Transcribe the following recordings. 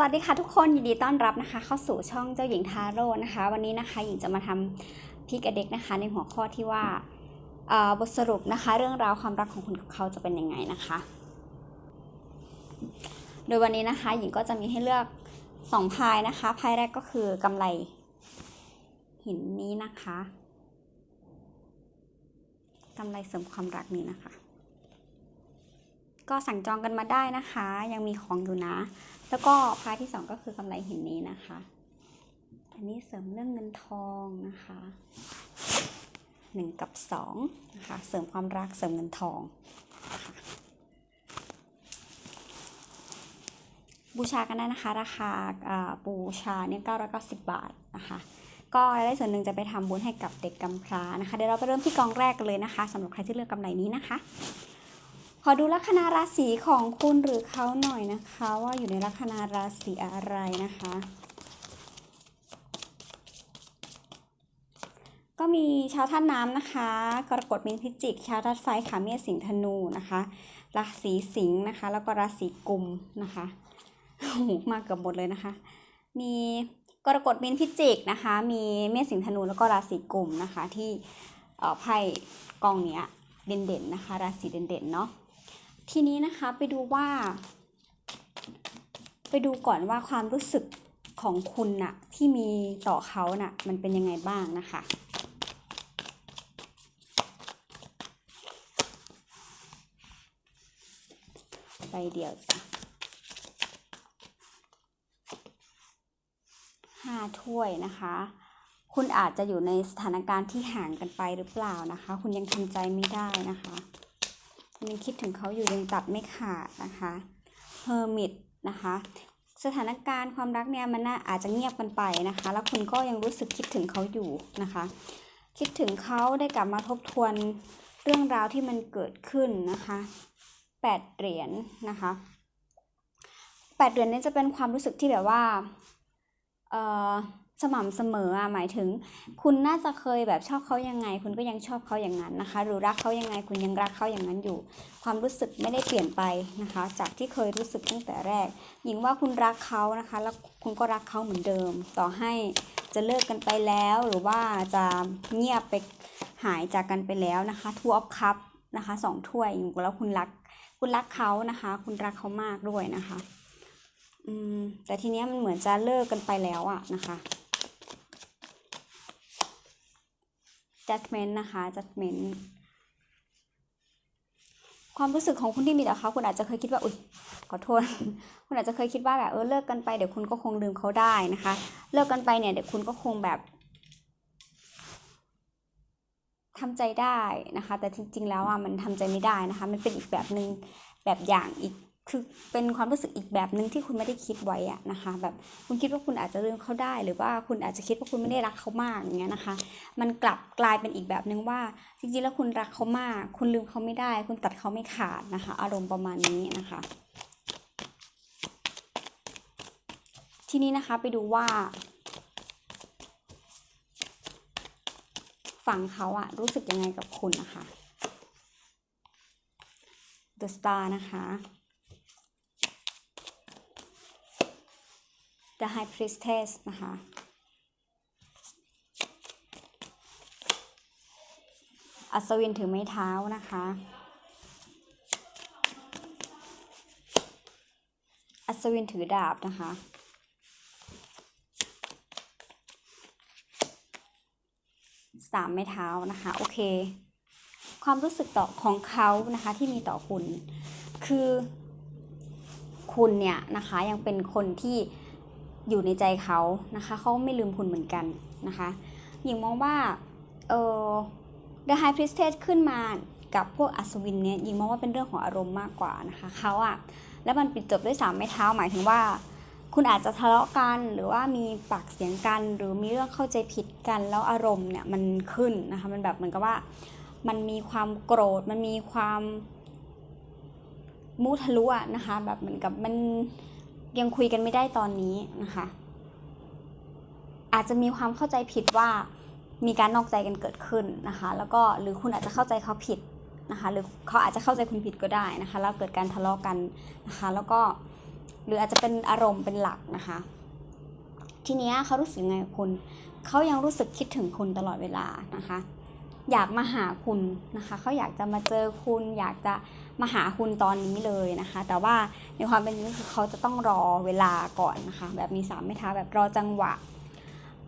วัสดีค่ะทุกคนยินดีต้อนรับนะคะ เข้าสู่ช่องเจ้าหญิงทาโร่นะคะ วันนี้นะคะหญิงจะมาทำพี่กับเด็กนะคะ ในหัวข้อที่ว่าบทสรุปนะคะ เรื่องราวความรักของคุณกับเขาจะเป็นยังไงนะคะ โดยวันนี้นะคะ หญิงก็จะมีให้เลือกสองพายนะคะพายแรกก็คือกำไรหินนี้นะคะกำไรเสริมความรักนี้นะคะ ก็สั่งจองกันมาได้นะคะ ยังมีของอยู่นะ แล้วก็พาร์ทที่สองก็คือกำไรหินนี้นะคะ อันนี้เสริมเรื่องเงินทองนะคะหนึ่งกับสองนะคะ เสริมความรักเสริมเงินทองนะคะบูชากันได้นะคะ ราคาบูชาเนี่ย990 บาทนะคะ ก็รายได้ส่วนหนึ่งจะไปทำบุญให้กับเด็กกำพร้านะคะ เดี๋ยวเราไปเริ่มที่กองแรกกันเลยนะคะสำหรับใครที่เลือกกำไรนี้นะคะ ขอดูลัคนาราศีของคุณหรือเขาหน่อยนะคะ ว่าอยู่ในลัคนาราศีอะไรนะคะ ก็มีชาวท่านน้ำนะคะกรกฎมีนพิจิก ชาวธาตุไฟขาเมษสิงห์ธนูนะคะราศีสิงห์นะคะ แล้วก็ราศีกุมนะคะโอ้โหมาเกือบหมดเลยนะคะ มีกรกฎมีนพิจิกนะคะ มีเมษสิงธนูแล้วก็ราศีกุมนะคะที่ไพ่กองเนี้ยเด่นๆนะคะ ราศีเด่นๆเนาะ ทีนี้นะคะไปดูว่า ไปดูก่อนว่าความรู้สึกของคุณน่ะที่มีต่อเขาน่ะมันเป็นยังไงบ้างนะคะใบเดียวจ้ะห้าถ้วยนะคะ คุณอาจจะอยู่ในสถานการณ์ที่ห่างกันไปหรือเปล่านะคะ คุณยังทำใจไม่ได้นะคะ ยังคิดถึงเขาอยู่ยังตัดไม่ขาดนะคะเฮอร์มิตนะคะ สถานการณ์ความรักเนี่ยมันน่าอาจจะเงียบกันไปนะคะ แล้วคุณก็ยังรู้สึกคิดถึงเขาอยู่นะคะ คิดถึงเขาได้กลับมาทบทวนเรื่องราวที่มันเกิดขึ้นนะคะแปดเหรียญนะคะแปดเหรียญนี่จะเป็นความรู้สึกที่แบบว่า เอ่อ สม่ำเสมออะหมายถึง คุณน่าจะเคยแบบชอบเขายังไง คุณก็ยังชอบเขาอย่างนั้นนะคะ หรือรักเขายังไงคุณยังรักเขาอย่างนั้นอยู่ ความรู้สึกไม่ได้เปลี่ยนไปนะคะ จากที่เคยรู้สึกตั้งแต่แรก หญิงว่าคุณรักเขานะคะ แล้วคุณก็รักเขาเหมือนเดิม ต่อให้จะเลิกกันไปแล้วหรือว่าจะเงียบไปหายจากกันไปแล้วนะคะทัวร์ออฟคัพนะคะสองถ้วยหญิงแล้วคุณรักคุณรักเขานะคะ คุณรักเขามากด้วยนะคะ อืมแต่ทีเนี้ยมันเหมือนจะเลิกกันไปแล้วอะนะคะ judgment นะคะ judgment ความรู้สึกของคุณที่มีต่อเขาคุณอาจจะเคยคิดว่าอุ้ยขอโทษ คุณอาจจะเคยคิดว่าแบบเออเลิกกันไปเดี๋ยวคุณก็คงลืมเขาได้นะคะ เลิกกันไปเนี่ยเดี๋ยวคุณก็คงแบบทำใจได้นะคะ แต่จริง ๆ แล้วอะมันทำใจไม่ได้นะคะ มันเป็นอีกแบบหนึ่งแบบอย่างอีก คือเป็นความรู้สึกอีกแบบหนึ่งที่คุณไม่ได้คิดไว้อะนะคะ แบบคุณคิดว่าคุณอาจจะลืมเขาได้ หรือว่าคุณอาจจะคิดว่าคุณไม่ได้รักเขามากอย่างเงี้ยนะคะ มันกลับกลายเป็นอีกแบบหนึ่งว่า จริงๆแล้วคุณรักเขามาก คุณลืมเขาไม่ได้ คุณตัดเขาไม่ขาดนะคะ อารมณ์ประมาณนี้นะคะ ทีนี้นะคะไปดูว่า ฝั่งเขาอะรู้สึกยังไงกับคุณนะคะ The Star นะคะ The High Priestess นะคะ อัศวินถือไม้เท้านะคะ อัศวินถือดาบนะคะ สามไม้เท้านะคะ โอเค ความรู้สึกต่อของเขานะคะที่มีต่อคุณ คือคุณเนี่ยนะคะยังเป็นคนที่ อยู่ในใจเขานะคะเขาไม่ลืมคุณเหมือนกันนะคะหญิงมองว่าเออ The High Priestess ขึ้นมากับพวกอัศวินเนี่ยยิงมองว่าเป็นเรื่องของอารมณ์มากกว่านะคะเขาอะแล้วมันปิดจบด้วยสามไม้เท้าหมายถึงว่า คุณอาจจะทะเลาะกันหรือว่ามีปากเสียงกันหรือมีเรื่องเข้าใจผิดกันแล้วอารมณ์เนี่ยมันขึ้นนะคะมันแบบเหมือนกับว่ามันมีความโกรธมันมีความมุทะลุอะนะคะแบบเหมือนกับมัน ยังคุยกันไม่ได้ตอนนี้นะคะ อาจจะมีความเข้าใจผิดว่ามีการนอกใจกันเกิดขึ้นนะคะ แล้วก็หรือคุณอาจจะเข้าใจเขาผิดนะคะ หรือเขาอาจจะเข้าใจคุณผิดก็ได้นะคะ แล้วเกิดการทะเลาะกันนะคะ แล้วก็หรืออาจจะเป็นอารมณ์เป็นหลักนะคะ ทีนี้เขารู้สึกไงคุณ เขายังรู้สึกคิดถึงคุณตลอดเวลานะคะ อยากมาหาคุณนะคะเขาอยากจะมาเจอคุณ อยากจะมาหาคุณตอนนี้เลยนะคะ แต่ว่าในความเป็นจริงคือเขาจะต้องรอเวลาก่อนนะคะ แบบมีสามไม้เท้าแบบรอจังหวะ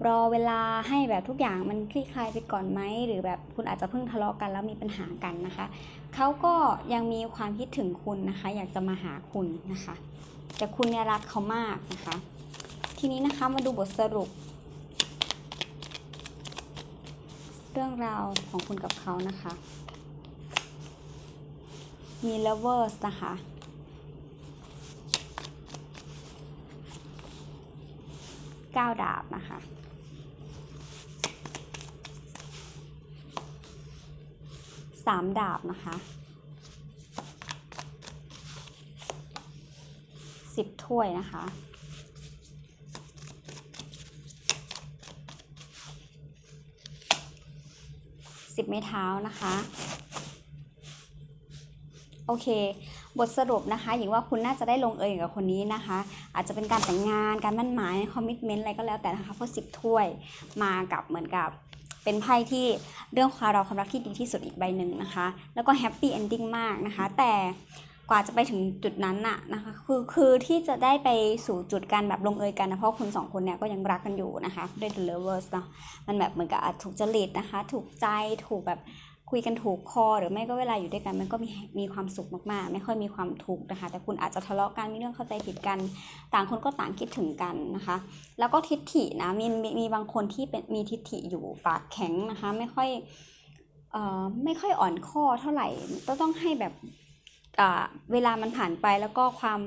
รอเวลาให้แบบทุกอย่างมันคลี่คลายไปก่อนไหมหรือแบบคุณอาจจะเพิ่งทะเลาะกันแล้วมีปัญหากันนะคะเขาก็ยังมีความคิดถึงคุณนะคะ อยากจะมาหาคุณนะคะ แต่คุณเนี่ยรักเขามากนะคะ ทีนี้นะคะมาดูบทสรุป เรื่องราวของคุณกับเขานะคะ มี lovers นะคะเก้าดาบนะคะ สามดาบนะคะ สิบถ้วยนะคะ ไม้เท้านะคะ โอเค บทสรุปนะคะหญิงว่าคุณน่าจะได้ลงเอยกับคนนี้นะคะ อาจจะเป็นการแต่งงานการมั่นหมายคอมมิชเมนต์อะไรก็แล้วแต่นะคะเพราะสิบถ้วยมากับเหมือนกับเป็นไพ่ที่เรื่องความเราความรักที่ดีที่สุดอีกใบหนึ่งนะคะ แล้วก็แฮปปี้เอนดิ้งมากนะคะ แต่ ว่าจะไปถึงจุดนั้นน่ะนะคะคือคือที่จะได้ไปสู่จุดการแบบลงเอยกันนะเพราะคุณสองคนเนี่ยก็ยังรักกันอยู่นะคะด้วย The Lovers เนาะมันแบบเหมือนกับอาจถูกจริตนะคะ ถูกใจถูกแบบคุยกันถูกคอ หรือไม่ก็เวลาอยู่ด้วยกันมันก็มีมีความสุขมากๆ ไม่ค่อยมีความทุกข์นะคะ แต่คุณอาจจะทะเลาะกันมีเรื่องเข้าใจผิดกัน ต่างคนก็ต่างคิดถึงกันนะคะ แล้วก็ทิฏฐินะมีมีมีบางคนที่เป็นมีทิฏฐิอยู่ปากแข็งนะคะ ไม่ค่อยเอ่อไม่ค่อยอ่อนข้อเท่าไหร่ก็ต้องให้แบบ เวลามันผ่านไปแล้วก็ความ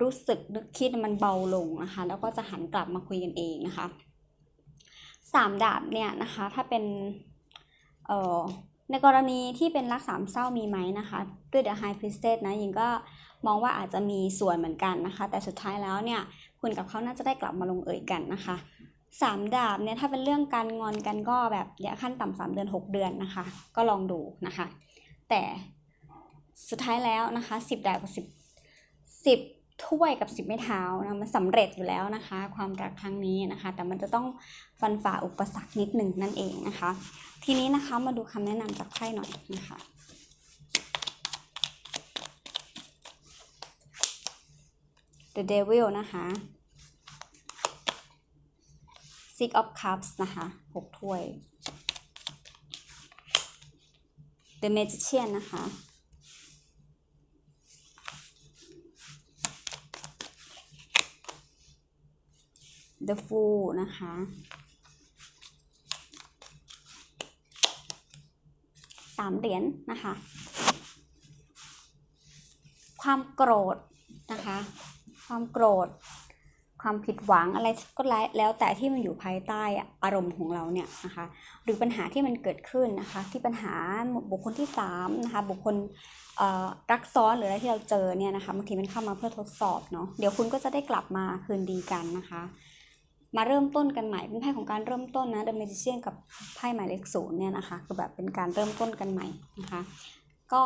รู้สึกนึกคิดมันเบาลงนะคะ แล้วก็จะหันกลับมาคุยกันเองนะคะสามดาบเนี่ยนะคะถ้าเป็นเอ่อในกรณีที่เป็นรักสามเศร้ามีไหมนะคะด้วย The High Priestess นะหญิงก็มองว่าอาจจะมีส่วนเหมือนกันนะคะ แต่สุดท้ายแล้วเนี่ยคุณกับเขาน่าจะได้กลับมาลงเอยกันนะคะสามดาบเนี่ยถ้าเป็นเรื่องการงอนกันก็แบบอย่าขั้นต่ำสามเดือนหกเดือนนะคะ ก็ลองดูนะคะ แต่ สุดท้ายแล้วนะคะสิบดาบกับสิบสิบถ้วยกับสิบไม้เท้านะมันสำเร็จอยู่แล้วนะคะ ความรักครั้งนี้นะคะ แต่มันจะต้องฟันฝ่าอุปสรรคนิดหนึ่งนั่นเองนะคะ ทีนี้นะคะมาดูคำแนะนำจากไพ่หน่อยนะคะ The Devil นะคะ Six of Cups นะคะหกถ้วย The Magician นะคะ The Fool นะคะ สามเหรียญนะคะ ความโกรธนะคะ ความโกรธ ความผิดหวังอะไรก็แล้วแต่ที่มันอยู่ภายใต้อารมณ์ของเราเนี่ยนะคะ หรือปัญหาที่มันเกิดขึ้นนะคะ ที่ปัญหาบุคคลที่สามนะคะ บุคคลรักซ้อนหรืออะไรที่เราเจอเนี่ยนะคะบางทีมันเข้ามาเพื่อทดสอบเนาะเดี๋ยวคุณก็จะได้กลับมาคืนดีกันนะคะ มาเริ่มต้นกันใหม่เป็นไพ่ของการเริ่มต้นนะ The Magician กับไพ่หมายเลขศูนย์เนี่ยนะคะคือแบบเป็นการเริ่มต้นกันใหม่นะคะก็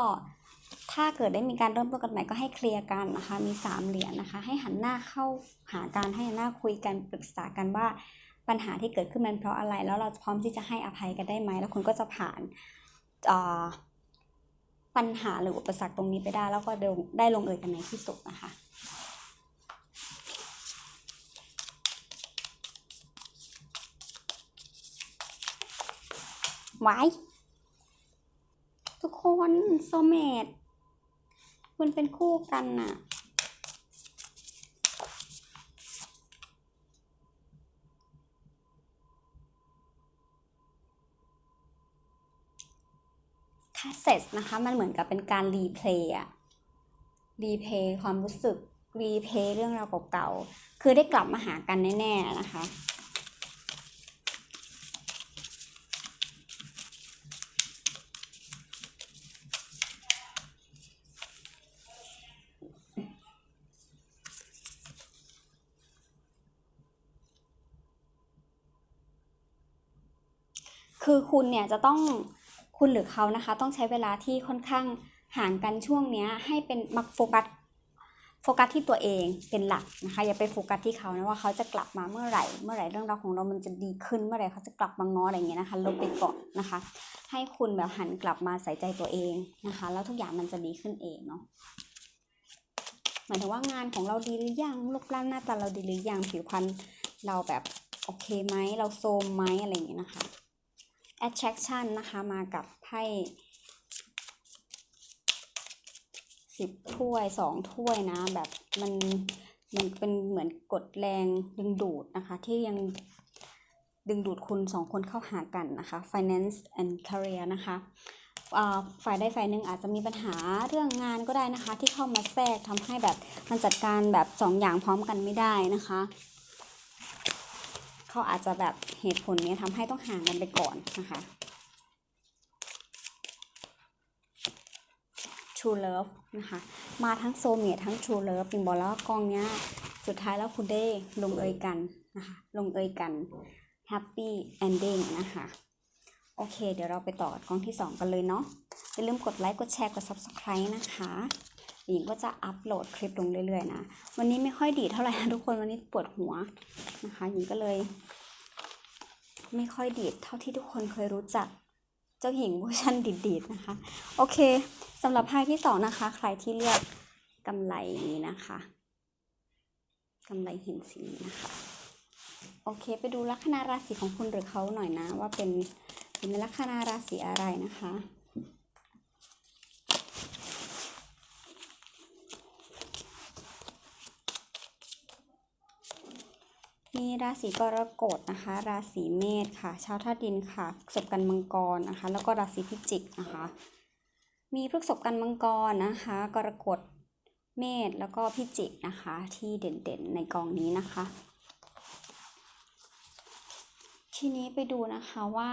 ถ้าเกิดได้มีการเริ่มต้นกันใหม่ก็ให้เคลียร์กันนะคะมีสามเหรียญนะคะ ให้หันหน้าเข้าหาการให้หันหน้าคุยกันปรึกษากันว่าปัญหาที่เกิดขึ้นมันเพราะอะไร แล้วเราพร้อมที่จะให้อภัยกันได้ไหมแล้วคุณก็จะผ่านปัญหาหรืออุปสรรคตรงนี้ไปได้ แล้วก็ได้ลงเอยกันในที่สุดนะคะ ไว้ทุกคนโซเมดคุณเป็นคู่กันน่ะถ้าเสร็จนะคะ มันเหมือนกับเป็นการรีเพลย์อะรีเพลย์ความรู้สึก รีเพลย์เรื่องราวเก่าๆ คือได้กลับมาหากันแน่ๆนะคะ คือคุณเนี่ยจะต้องคุณหรือเขานะคะ ต้องใช้เวลาที่ค่อนข้างห่างกันช่วงเนี้ย ให้เป็นมักโฟกัสโฟกัสที่ตัวเองเป็นหลักนะคะ อย่าไปโฟกัสที่เขานะว่าเขาจะกลับมาเมื่อไหร่ เมื่อไหร่เรื่องราวของเรามันจะดีขึ้นเมื่อไหร่เขาจะกลับมาง้ออะไรอย่างเงี้ยนะคะลบไปก่อนนะคะ ให้คุณแบบหันกลับมาใส่ใจตัวเองนะคะ แล้วทุกอย่างมันจะดีขึ้นเองเนาะหมายถึงว่างานของเราดีหรือยังรูปร่างหน้าตาเราดีหรือยังผิวพรรณเราแบบโอเคไหมเราโซมไหมอะไรอย่างเงี้ยนะคะ attraction นะคะ มากับไพ่สิบถ้วยสองถ้วยนะ แบบมันมันเป็นเหมือนกดแรงดึงดูดนะคะ ที่ยังดึงดูดคุณสองคนเข้าหากันนะคะ finance and career นะคะฝ่ายใดฝ่ายหนึ่งอาจจะมีปัญหาเรื่องงานก็ได้นะคะ ที่เข้ามาแทรกทำให้แบบมันจัดการแบบสองอย่างพร้อมกันไม่ได้นะคะ เขาอาจจะแบบเหตุผลนี้ทำให้ต้องห่างกันไปก่อนนะคะ True Love นะคะ มาทั้งโซเมียทั้ง True Love ปิงบอกแล้วกองเนี้ยสุดท้ายแล้วคุณได้ลงเอยกันนะคะ ลงเอยกัน Happy Ending นะคะ โอเค เดี๋ยวเราไปต่อกองที่ 2 กันเลยเนาะอย่าลืมกดไลค์ กดแชร์ กด Subscribe นะคะ หญิงก็จะอัปโหลดคลิปลงเรื่อยๆนะ วันนี้ไม่ค่อยดีเท่าไหร่นะทุกคน วันนี้ปวดหัวนะคะ หญิงก็เลย ไม่ค่อยดีดเท่าที่ทุกคนเคยรู้จัก เจ้าหญิงเวอร์ชันดีดๆนะคะ โอเคสำหรับไพ่ที่สองนะคะ ใครที่เลือกกำไรนี้นะคะกำไรหินสีนี้นะคะ โอเค ไปดูลัคนาราศีของคุณหรือเขาหน่อยนะ ว่าเป็นเป็นลัคนาราศีอะไรนะคะ มีราศีกรกฎนะคะ ราศีเมษค่ะ ชาวธาตุดินค่ะพฤษภกันมังกรนะคะ แล้วก็ราศีพิจิกนะคะ มีพฤษภกันมังกรนะคะ กรกฎ เมษ แล้วก็พิจิกนะคะ ที่เด่นๆในกองนี้นะคะ ทีนี้ไปดูนะคะว่า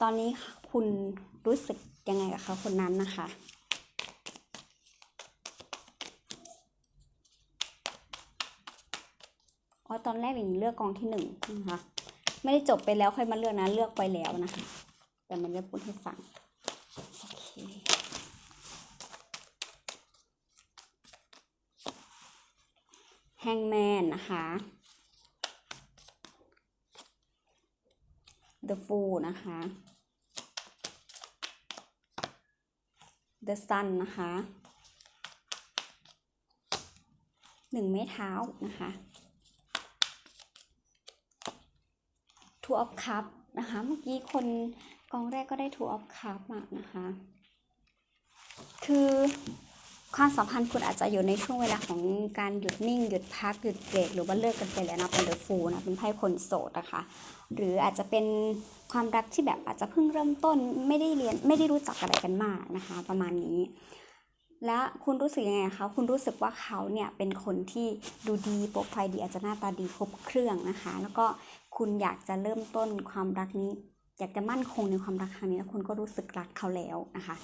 ตอนนี้คุณรู้สึกยังไงกับเขาคนนั้นนะคะ อ๋อตอนแรกหญิงเลือกกองที่หนึ่งนะคะไม่ได้จบไปแล้วค่อยมาเลือกนะเลือกไปแล้วนะคะแต่มันจะพูดให้ฟังโอเคแฮงแมนนะคะ The Fool นะคะ The Sun นะคะ หนึ่งไม้เท้านะคะ Two of Cup นะคะ เมื่อกี้คนกองแรกก็ได้ Two of Cup มานะคะ คือความสัมพันธ์คุณอาจจะอยู่ในช่วงเวลาของการหยุดนิ่ง หยุดพักหยุดเบรกหรือว่าเลิกกันไปแล้วนะเป็นเดอะฟูนะเป็นไพ่คนโสดนะคะ หรืออาจจะเป็นความรักที่แบบอาจจะเพิ่งเริ่มต้นไม่ได้เรียนไม่ได้รู้จักอะไรกันมากนะคะ ประมาณนี้ และคุณรู้สึกยังไงคะ คุณรู้สึกว่าเขาเนี่ยเป็นคนที่ดูดีโปรไฟล์ดีอาจจะหน้าตาดีครบเครื่องนะคะ แล้วก็คุณอยากจะเริ่มต้นความรักนี้ อยากจะมั่นคงในความรักครั้งนี้แล้วคุณก็รู้สึกรักเขาแล้วนะคะ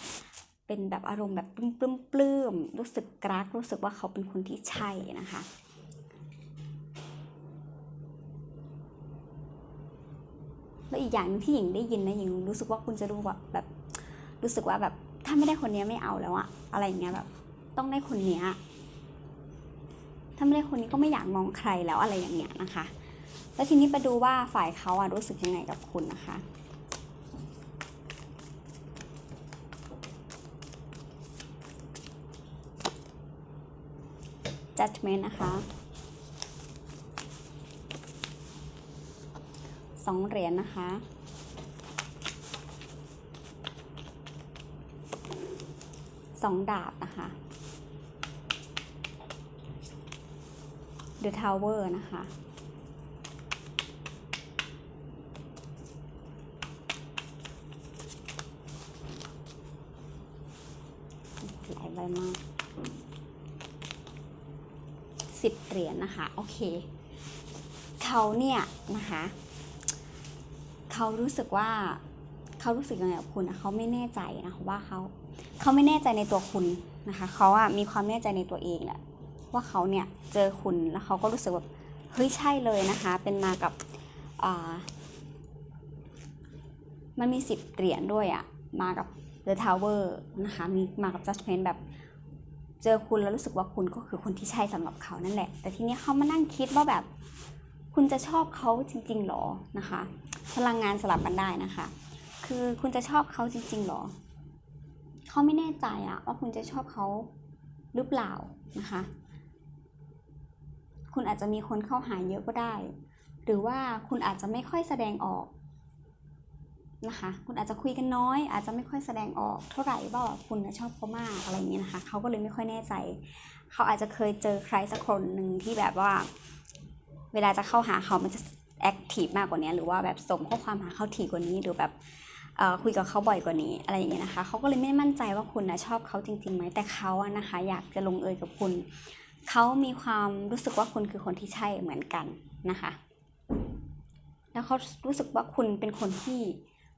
เป็นแบบอารมณ์แบบปลื้มปลื้มปลื้มรู้สึกรัก รู้สึกว่าเขาเป็นคนที่ใช่นะคะแล้วอีกอย่างนึงที่หญิงได้ยินนะหญิงรู้สึกว่าคุณจะรู้ว่าแบบรู้สึกว่าแบบ ถ้าไม่ได้คนนี้ไม่เอาแล้วอะอะไรอย่างเงี้ยแบบ ต้องได้คนเนี้ยถ้าไม่ได้คนนี้ก็ไม่อยากมองใครแล้วอะไรอย่างเงี้ยนะคะ แล้วทีนี้ไปดูว่าฝ่ายเขาอะรู้สึกยังไงกับคุณนะคะ judgment นะคะสองเหรียญนะคะ สองดาบนะคะ The Tower นะคะ หลายใบมากสิบเหรียญนะคะ โอเค เขาเนี่ยนะคะ เขารู้สึกว่าเขารู้สึกยังไงกับคุณนะเขาไม่แน่ใจนะว่าเขา เขาไม่แน่ใจในตัวคุณนะคะเขาอะมีความแน่ใจในตัวเองแหละว่าเขาเนี่ยเจอคุณแล้วเขาก็รู้สึกแบบเฮ้ยใช่เลยนะคะ เป็นมากับมันมีสิบเหรียญด้วยอะมากับ The Tower นะคะมีมากับ Judgment แบบเจอคุณแล้วรู้สึกว่าคุณก็คือคนที่ใช่สำหรับเขานั่นแหละ แต่ทีนี้เขามานั่งคิดว่าแบบ คุณจะชอบเขาจริงๆหรอนะคะ พลังงานสลับกันได้นะคะ คือคุณจะชอบเขาจริงๆหรอ เขาไม่แน่ใจอะว่าคุณจะชอบเขาหรือเปล่านะคะ คุณอาจจะมีคนเข้าหาเยอะก็ได้ หรือว่าคุณอาจจะไม่ค่อยแสดงออกนะคะ คุณอาจจะคุยกันน้อย อาจจะไม่ค่อยแสดงออกเท่าไหร่ว่าคุณชอบเขามากอะไรอย่างเงี้ยนะคะ เขาก็เลยไม่ค่อยแน่ใจ เขาอาจจะเคยเจอใครสักคนหนึ่งที่แบบว่า เวลาจะเข้าหาเขามันจะแอคทีฟมากกว่านี้ หรือว่าแบบส่งข้อความหาเขาถี่กว่านี้ หรือแบบ คุยกับเขาบ่อยกว่านี้อะไรอย่างเงี้ยนะคะเขาก็เลยไม่มั่นใจว่าคุณนะชอบเขาจริงๆไหมแต่เขาอะนะคะ อยากจะลงเอยกับคุณเขามีความรู้สึกว่าคุณคือคนที่ใช่เหมือนกันนะคะ แล้วเขารู้สึกว่าคุณเป็นคนที่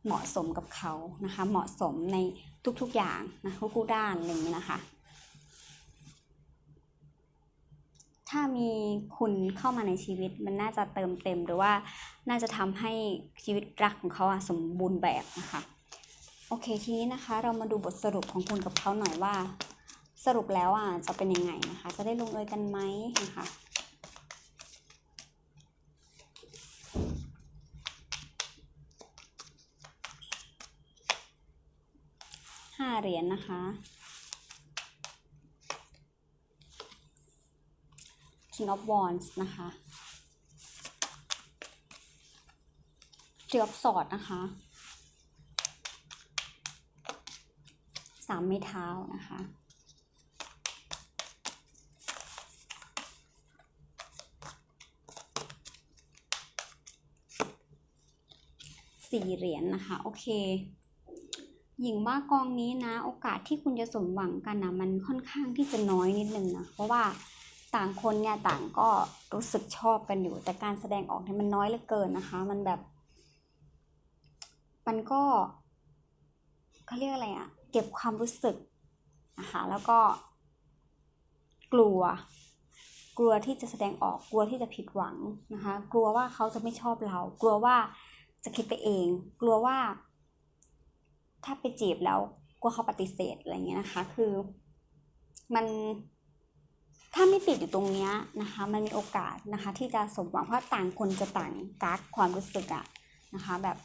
เหมาะสมกับเขานะคะ เหมาะสมในทุกๆอย่างนะทุกๆด้านอะไรอย่างนี้นะคะ ถ้ามีคุณเข้ามาในชีวิตมันน่าจะเติมเต็มหรือว่าน่าจะทำให้ชีวิตรักของเขาสมบูรณ์แบบนะคะโอเคทีนี้นะคะ เรามาดูบทสรุปของคุณกับเขาหน่อยว่า สรุปแล้วอะจะเป็นยังไงนะคะ จะได้ลงเอยกันไหมนะคะห้าเหรียญนะคะ King of Wands นะคะ Three of Swords นะคะสามไม้เท้านะคะ สี่เหรียญนะคะ โอเค หญิงว่ากองนี้นะ โอกาสที่คุณจะสมหวังกันนะมันค่อนข้างที่จะน้อยนิดนึงนะ เพราะว่า ต่างคนเนี่ยต่างก็รู้สึกชอบกันอยู่ แต่การแสดงออกเนี่ยมันน้อยเหลือเกินนะคะ มันแบบ มันก็เขาเรียกอะไรอะเก็บความรู้สึกนะคะแล้วก็ กลัว กลัวที่จะแสดงออกกลัวที่จะผิดหวังนะคะ กลัวว่าเขาจะไม่ชอบเรา กลัวว่าจะคิดไปเอง กลัวว่า ถ้าไปจีบแล้วกลัวเขาปฏิเสธอะไรเงี้ยนะคะ คือมัน ถ้าไม่ติดอยู่ตรงเนี้ยนะคะ มันมีโอกาสนะคะ ที่จะสมหวังเพราะต่างคนจะต่างกักความรู้สึกอะนะคะ แบบ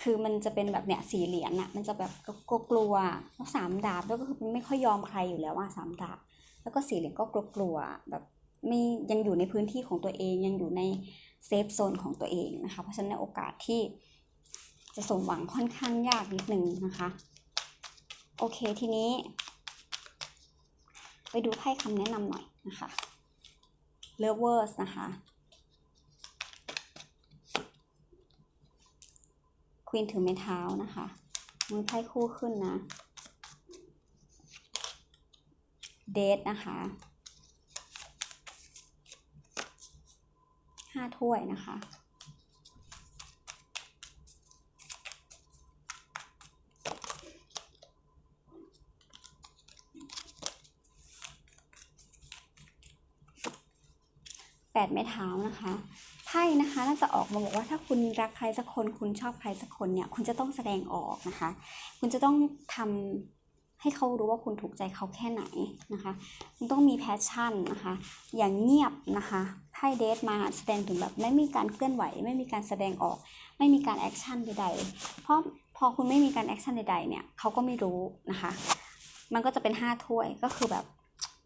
คือมันจะเป็นแบบเนี้ยสี่เหรียญอะมันจะแบบกลัวกลัวแล้วสามดาบแล้วก็คือไม่ค่อยยอมใครอยู่แล้วว่าสามดาบแล้วก็สี่เหรียญก็กลัวกลัวแบบไม่ยังอยู่ในพื้นที่ของตัวเองยังอยู่ในเซฟโซนของตัวเองนะคะ เพราะฉะนั้นโอกาสที่จะสมหวังค่อนข้างยากนิดนึงนะคะ โอเคทีนี้ ไปดูไพ่คำแนะนำหน่อย นะคะ Lovers นะคะควีนถือไม้เท้านะคะ มือไพ่คู่ขึ้นนะเดทนะคะห้าถ้วยนะคะ แปดไม้เท้านะคะไพ่นะคะน่าจะออกมาบอกว่าถ้าคุณรักใครสักคน คุณชอบใครสักคนเนี่ยคุณจะต้องแสดงออกนะคะ คุณจะต้องทำให้เขารู้ว่าคุณถูกใจเขาแค่ไหนนะคะคุณต้องมีแพชชั่นนะคะ อย่างเงียบนะคะไพ่เดทมาแสดงถึงแบบไม่มีการเคลื่อนไหว ไม่มีการแสดงออก ไม่มีการแอคชั่นใดๆ เพราะพอคุณไม่มีการแอคชั่นใดๆเนี่ยเขาก็ไม่รู้นะคะ มันก็จะเป็นห้าถ้วยก็คือแบบ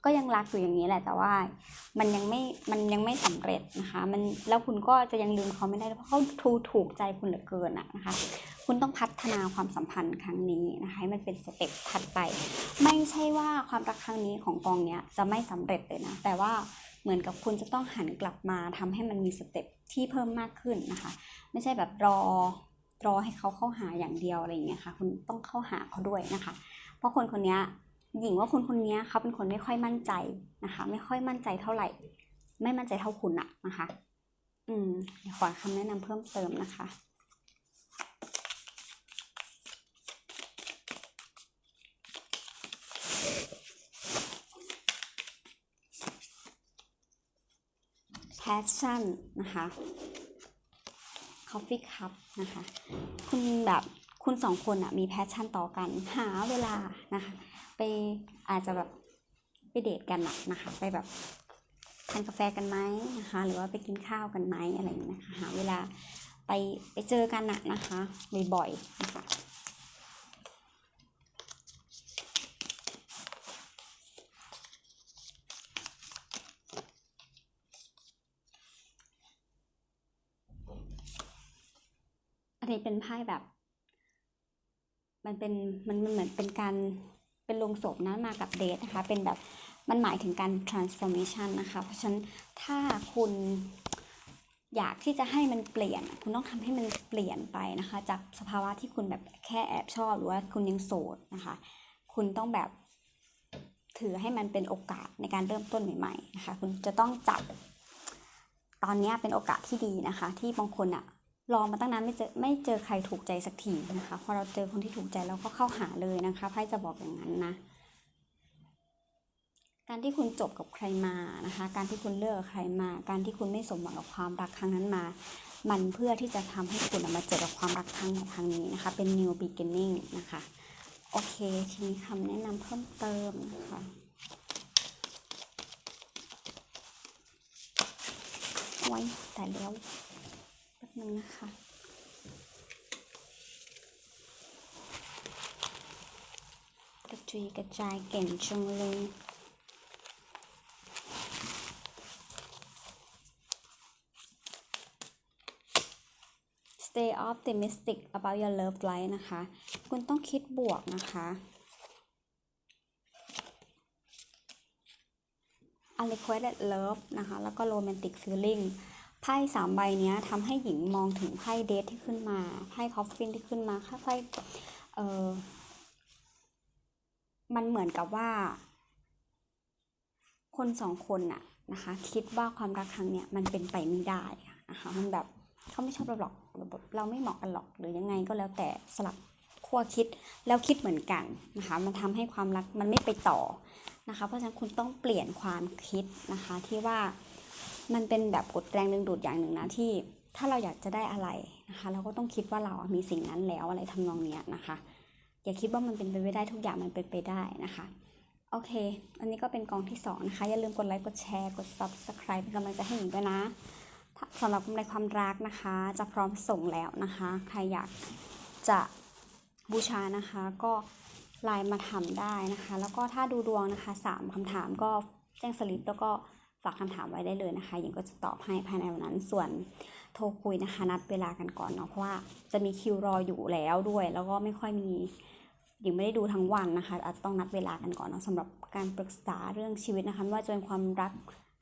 ก็ยังรักอยู่อย่างนี้แหละแต่ว่า มันยังไม่มันยังไม่สำเร็จนะคะ มันแล้วคุณก็จะยังลืมเขาไม่ได้เพราะเขาถูถูกใจคุณเหลือเกินอะนะคะ คุณต้องพัฒนาความสัมพันธ์ครั้งนี้นะคะให้มันเป็นสเต็ปถัดไป ไม่ใช่ว่าความรักครั้งนี้ของกองเนี้ยจะไม่สำเร็จเลยนะ แต่ว่าเหมือนกับคุณจะต้องหันกลับมาทำให้มันมีสเต็ปที่เพิ่มมากขึ้นนะคะ ไม่ใช่แบบรอรอให้เขาเข้าหาอย่างเดียวอะไรอย่างเงี้ยค่ะ คุณต้องเข้าหาเขาด้วยนะคะ เพราะคนคนนี้ หญิงว่าคนคนนี้เขาเป็นคนไม่ค่อยมั่นใจนะคะ ไม่ค่อยมั่นใจเท่าไหร่ ไม่มั่นใจเท่าคุณอะนะคะ อืมขอคำแนะนำเพิ่มเติมนะคะ passion นะคะ coffee cup นะคะ คุณแบบคุณสองคนอะมี passion ต่อกัน หาเวลานะคะ ไปอาจจะแบบไปเดทกันอะนะคะ ไปแบบทานกาแฟกันไหมนะคะ หรือว่าไปกินข้าวกันไหมอะไรอย่างเงี้ยนะคะหาเวลาไปไปเจอกันอะนะคะบ่อยๆนะคะอันนี้เป็นไพ่แบบ มันเป็นมันมันเหมือนเป็นการ เป็นลงศพนะมากับเดทนะคะ เป็นแบบมันหมายถึงการ transformation นะคะ เพราะฉะนั้นถ้าคุณอยากที่จะให้มันเปลี่ยน คุณต้องทำให้มันเปลี่ยนไปนะคะ จากสภาวะที่คุณแบบแค่แอบชอบหรือว่าคุณยังโสดนะคะ คุณต้องแบบถือให้มันเป็นโอกาสในการเริ่มต้นใหม่ๆนะคะ คุณจะต้องจับตอนนี้เป็นโอกาสที่ดีนะคะ ที่บางคนอะ รอมาตั้งนานไม่เจอไม่เจอใครถูกใจสักทีนะคะพอเราเจอคนที่ถูกใจเราก็เข้าหาเลยนะคะไพ่จะบอกอย่างนั้นนะ การที่คุณจบกับใครมานะคะ การที่คุณเลิกกับใครมา การที่คุณไม่สมหวังกับความรักครั้งนั้นมา มันเพื่อที่จะทำให้คุณมาเจอกับความรักครั้งใหม่ครั้งนี้นะคะ เป็น new beginning นะคะ โอเค ทีนี้คำแนะนำเพิ่มเติมนะคะไว้แต่แล้ว นึงนะคะ กระจุยกระจายเก่งจังเลย stay optimistic about your love life นะคะ คุณต้องคิดบวกนะคะ unrequited love นะคะ แล้วก็ romantic feeling ไพ่สามใบนี้ทำให้หญิงมองถึงไพ่เดทที่ขึ้นมาไพ่คอฟฟินที่ขึ้นมาค่ะไพ่เออมันเหมือนกับว่า คนสองคนน่ะนะคะ คิดว่าความรักครั้งเนี้ยมันเป็นไปไม่ได้อะนะคะมันแบบเขาไม่ชอบเราหรอกแบบเราไม่เหมาะกันหรอกหรือยังไงก็แล้วแต่สลับขั้วคิดแล้วคิดเหมือนกันนะคะ มันทำให้ความรักมันไม่ไปต่อนะคะ เพราะฉะนั้นคุณต้องเปลี่ยนความคิดนะคะที่ว่า มันเป็นแบบกดแรงดึงดูดอย่างหนึ่งนะที่ถ้าเราอยากจะได้อะไรนะคะ เราก็ต้องคิดว่าเรามีสิ่งนั้นแล้วอะไรทำนองเนี้ยนะคะ อย่าคิดว่ามันเป็นไปไม่ได้ทุกอย่างมันเป็นไปได้นะคะโอเค อันนี้ก็เป็นกองที่สองนะคะ อย่าลืมกดไลค์ กดแชร์ กด subscribe เป็นกำลังใจให้หญิงด้วยนะสำหรับกำไรความรักนะคะ จะพร้อมส่งแล้วนะคะ ใครอยากจะบูชานะคะ ก็ไลน์มาทำได้นะคะ แล้วก็ถ้าดูดวงนะคะสามคำถามก็แจ้งสลิปแล้วก็ ฝากคำถามไว้ได้เลยนะคะหญิงก็จะตอบให้ภายในวันนั้น ส่วนโทรคุยนะคะ นัดเวลากันก่อนเนาะเพราะว่าจะมีคิวรออยู่แล้วด้วย แล้วก็ไม่ค่อยมีหญิงไม่ได้ดูทั้งวันนะคะ อาจจะต้องนัดเวลากันก่อนเนาะสำหรับการปรึกษาเรื่องชีวิตนะคะไม่ว่าจะเป็นความรัก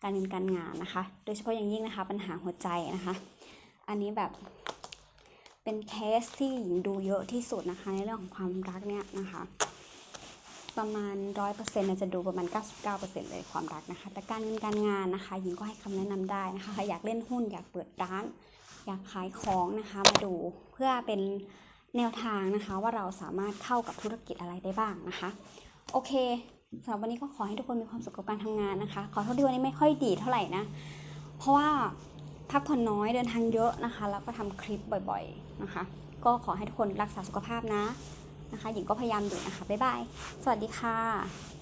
การเงินการงานนะคะ โดยเฉพาะอย่างยิ่งนะคะ ปัญหาหัวใจนะคะ อันนี้แบบเป็นเคสที่หญิงดูเยอะที่สุดนะคะ ในเรื่องของความรักเนี่ยนะคะ ประมาณร้อยเปอร์เซ็นต์จะดูประมาณ 99%เลยความรักนะคะ แต่การเงินการงานนะคะหญิงก็ให้คำแนะนำได้นะคะใครอยากเล่นหุ้นอยากเปิดร้าน อยากขายของนะคะมาดูเพื่อเป็นแนวทางนะคะว่าเราสามารถเข้ากับธุรกิจอะไรได้บ้างนะคะ โอเคสำหรับวันนี้ก็ขอให้ทุกคนมีความสุขกับการทำงานนะคะ ขอโทษที่วันนี้ไม่ค่อยดีเท่าไหร่นะ เพราะว่าพักผ่อนน้อยเดินทางเยอะนะคะ แล้วก็ทำคลิปบ่อยๆนะคะ ก็ขอให้ทุกคนรักษาสุขภาพนะ นะคะ หญิงก็พยายามอยู่นะคะ บ๊ายบาย สวัสดีค่ะ